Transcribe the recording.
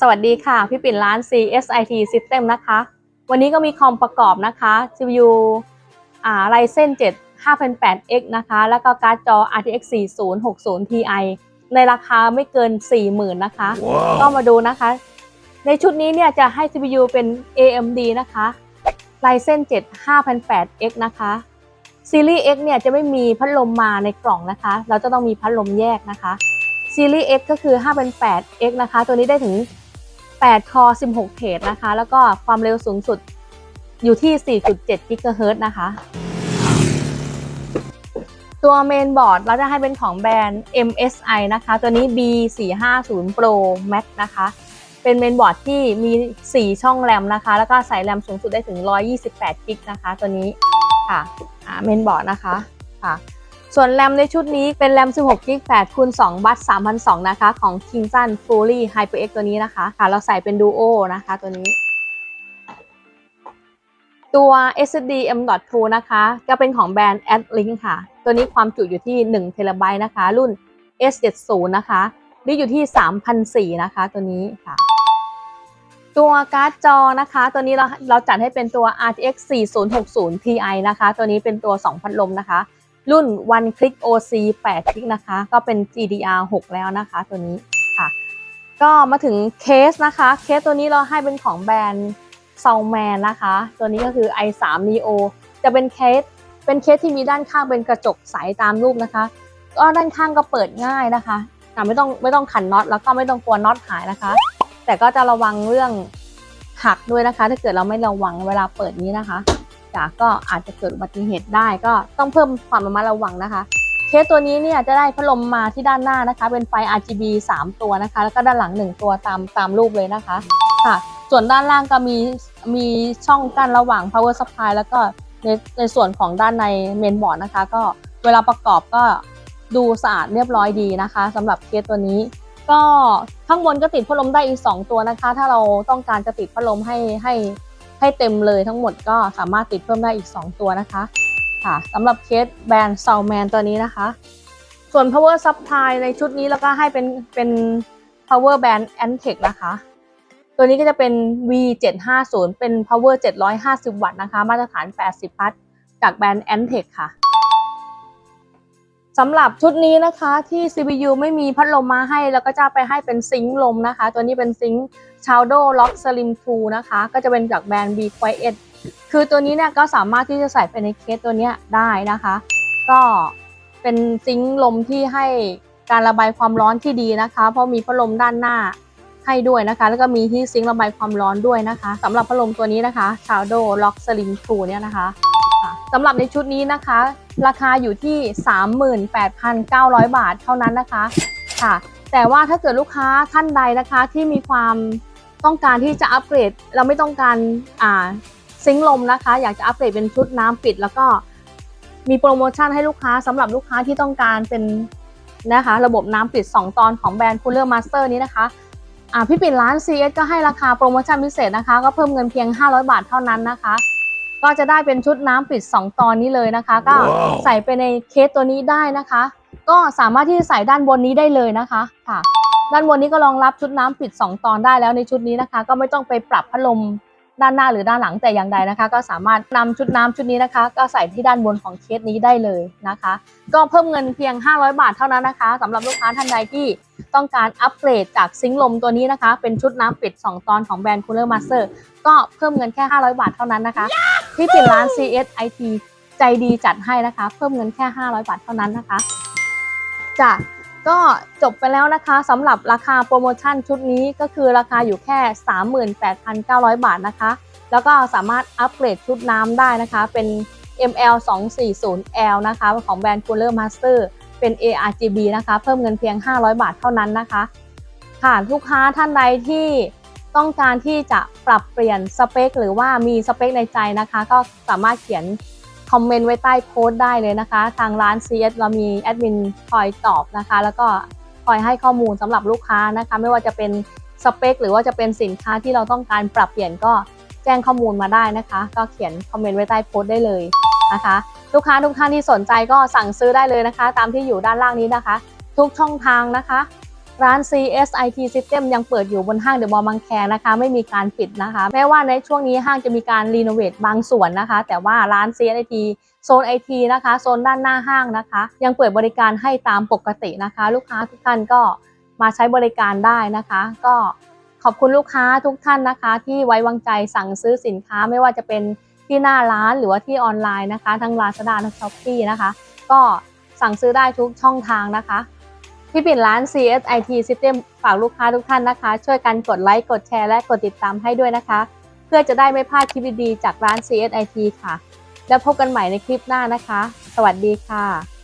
สวัสดีค่ะ พี่ปิ่นร้าน CSIT System นะคะ วันนี้ก็มีคอมประกอบนะคะ CPU อ่า Ryzen 7 5008X นะคะ แล้วก็การ์ดจอ RTX 4060 Ti ในราคาไม่เกิน 40,000 นะคะก็มาดูนะคะ ในชุดนี้เนี่ยจะให้ CPU เป็น AMD นะคะ Ryzen 7 5008X นะคะซีรีส์ X เนี่ยจะไม่มีพัดลมมาในกล่องนะคะ เราจะต้องมีพัดลมแยกนะคะซีรีส์ X ก็คือ 5,800X นะคะ ตัวนี้ได้ถึง 8 คอ 16 เทรดนะคะ แล้วก็ความเร็วสูงสุดอยู่ที่ 4.7 กิกะเฮิรตซ์นะคะ ตัวเมนบอร์ดเราจะให้เป็นของแบรนด์ MSI นะคะ ตัวนี้ B450 Pro Max นะคะ เป็นเมนบอร์ดที่มี 4 ช่องแรมนะคะ แล้วก็ใส่แรมสูงสุดได้ถึง 128 กิกนะคะ ตัวนี้ค่ะอ่าเมนบอร์ดนะคะค่ะ ส่วนแรมในชุดนี้เป็นแรม 16กิก8คูณ2บัต3,200นะคะ ของ Kingston Fury HyperX ตัวนี้นะคะ ค่ะ เราใส่เป็น Duo นะคะ ตัวนี้ ตัว SSD M.2 นะคะจะเป็นของแบรนด์ AdLink ค่ะ ตัวนี้ความจุอยู่ที่1เทราไบต์นะคะ รุ่น S70 นะคะนี่อยู่ที่3,004นะคะ ตัวนี้ค่ะ ตัวการ์ดจอนะคะ ตัวนี้เราเราจัดให้เป็นตัว RTX 4060 Ti นะคะ ตัวนี้เป็นตัว 2 พัดลมนะคะ รุ่น One Click OC 8 Click นะคะ ก็เป็น GDR 6 แล้วนะคะตัวนี้ค่ะ ก็มาถึงเคสนะคะ เคสตัวนี้เราให้เป็นของแบรนด์ s o u m a n นะคะ ตัวนี้ก็คือ i3 Neo จะเป็นเคส เป็นเคสที่มีด้านข้างเป็นกระจกใสตามรูปนะคะ ก็ด้านข้างก็เปิดง่ายนะคะอะไม่ต้องไม่ต้องขันน็อตแล้วก็ไม่ต้องกลัวน็อตหายนะคะ แต่ก็จะระวังเรื่องหักด้วยนะคะ ถ้าเกิดเราไม่ระวังเวลาเปิดนี้นะคะ จ้ะก็อาจจะเกิดอุบัติเหตุได้ก็ต้องเพิ่มความระมัดระวังนะคะ เคสตัวนี้เนี่ยจะได้พัดลมมาที่ด้านหน้านะคะ เป็นไฟ RGB 3 ตัวนะคะ แล้วก็ด้านหลัง 1 ตัวตามตามรูปเลยนะคะค่ะ ส่วนด้านล่างก็มีมีช่องกั้นระหว่าง power supply แล้วก็ในในส่วนของด้านในเมนบอร์ดนะคะ ก็เวลาประกอบก็ดูสะอาดเรียบร้อยดีนะคะสำหรับเคสตัวนี้ ก็ข้างบนก็ติดพัดลมได้อีก 2 ตัวนะคะ ถ้าเราต้องการจะติดพัดลมให้ให้ ให้เต็มเลยทั้งหมดก็สามารถติดเพิ่มได้อีก 2 ตัวนะคะ ค่ะสำหรับเคสแบรนด์ s o u m a n ตัวนี้นะคะ ส่วน power supply ในชุดนี้แล้วก็ให้เป็นเป็น power band Antec นะคะ ตัวนี้ก็จะเป็น V750 เป็น power 750 วัตต์นะคะ มาตรฐาน 80 พัทจากแบรนด์ Antec ค่ะ สำหรับชุดนี้นะคะที่ CPU ไม่มีพัดลมมาให้ แล้วก็จะไปให้เป็นซิงค์ลมนะคะ ตัวนี้เป็นซิงค์ Shadow Lock Slim 2นะคะ ก็จะเป็นจากแบรนด์ B Quiet คือตัวนี้เนี่ยก็สามารถที่จะใส่ไปในเคสตัวนี้ได้นะคะ ก็เป็นซิงค์ลมที่ให้การระบายความร้อนที่ดีนะคะ เพราะมีพัดลมด้านหน้าให้ด้วยนะคะ แล้วก็มีที่ซิงค์ระบายความร้อนด้วยนะคะสำหรับพัดลมตัวนี้นะคะ Shadow Lock Slim 2เนี่ยนะคะค่ะสำหรับในชุดนี้นะคะ ราคาอยู่ที่ 38,900 บาทเท่านั้นนะคะค่ะ แต่ว่าถ้าเกิดลูกค้าท่านใดนะคะที่มีความต้องการที่จะอัปเกรด เราไม่ต้องการอ่าซิงลมนะคะ อยากจะอัปเกรดเป็นชุดน้ำปิด แล้วก็มีโปรโมชั่นให้ลูกค้าสำหรับลูกค้าที่ต้องการเป็นนะคะ ระบบน้ำปิด 2 ตอนของแบรนด์ Cooler Master นี้นะคะอ่าพี่ปิ่นร้าน CS ก็ให้ราคาโปรโมชั่นพิเศษนะคะ ก็เพิ่มเงินเพียง 500 บาทเท่านั้นนะคะ ก็จะได้เป็นชุดน้ำปิด 2 ตอนนี้เลยนะคะ ก็ว้าวใส่ไปในเคสตัวนี้ได้นะคะ ก็สามารถที่จะใส่ด้านบนนี้ได้เลยนะคะค่ะ ด้านบนนี้ก็รองรับชุดน้ำปิด 2 ตอนได้แล้วในชุดนี้นะคะ ก็ไม่ต้องไปปรับพัดลมด้านหน้าหรือด้านหลังแต่อย่างใดนะคะ ก็สามารถนำชุดน้ำชุดนี้นะคะ ก็ใส่ที่ด้านบนของเคสนี้ได้เลยนะคะ ก็เพิ่มเงินเพียง 500 บาทเท่านั้นนะคะสำหรับลูกค้าท่านใดที่ต้องการอัปเกรดจากซิงค์ลมตัวนี้นะคะ เป็นชุดน้ำปิด 2 ตอนของแบรนด์ Cooler Master ก็เพิ่มเงินแค่ 500 บาทเท่านั้นนะคะ ที่ปิดร้าน CSIT ใจดีจัดให้นะคะ เพิ่มเงินแค่ 500 บาทเท่านั้นนะคะจ้ะก็จบไปแล้วนะคะสำหรับราคาโปรโมชั่นชุดนี้ก็คือราคาอยู่แค่ 38,900 บาทนะคะ แล้วก็สามารถอัปเกรดชุดน้ำได้นะคะ เป็น ML 2 4 0 L นะคะ ของแบรนด์ Cooler Master เป็น ARGB นะคะ เพิ่มเงินเพียง 500 บาทเท่านั้นนะคะค่ะลูกค้าท่านใดที่ ต้องการที่จะปรับเปลี่ยนสเปค หรือว่ามีสเปคในใจนะคะ ก็สามารถเขียนคอมเมนต์ไว้ใต้โพสต์ได้เลยนะคะ ทางร้าน CS เรามีแอดมินคอยตอบนะคะ แล้วก็คอยให้ข้อมูลสำหรับลูกค้านะคะ ไม่ว่าจะเป็นสเปค หรือว่าจะเป็นสินค้าที่เราต้องการปรับเปลี่ยนก็แจ้งข้อมูลมาได้นะคะ ก็เขียนคอมเมนต์ไว้ใต้โพสต์ได้เลยนะคะ ลูกค้าทุกท่านที่สนใจก็สั่งซื้อได้เลยนะคะ ตามที่อยู่ด้านล่างนี้นะคะ ทุกช่องทางนะคะ ร้าน CSIT System ยังเปิดอยู่บนห้างเดอะมอลล์บางแคนะคะ ไม่มีการปิดนะคะ แม้ว่าในช่วงนี้ห้างจะมีการรีโนเวทบางส่วนนะคะ แต่ว่าร้าน CSIT โซน IT นะคะ โซนด้านหน้าห้างนะคะ ยังเปิดบริการให้ตามปกตินะคะ ลูกค้าทุกท่านก็มาใช้บริการได้นะคะ ก็ขอบคุณลูกค้าทุกท่านนะคะ ที่ไว้วางใจสั่งซื้อสินค้าไม่ว่าจะเป็นที่หน้าร้านหรือว่าที่ออนไลน์นะคะ ทั้ง Lazada ทั้ง Shopee นะคะ ก็สั่งซื้อได้ทุกช่องทางนะคะ พี่ปิ่นร้าน CSIT System ฝากลูกค้าทุกท่านนะคะ ช่วยกันกดไลค์กดแชร์และกดติดตามให้ด้วยนะคะ เพื่อจะได้ไม่พลาดคลิปดีๆจากร้าน CSIT ค่ะ แล้วพบกันใหม่ในคลิปหน้านะคะ สวัสดีค่ะ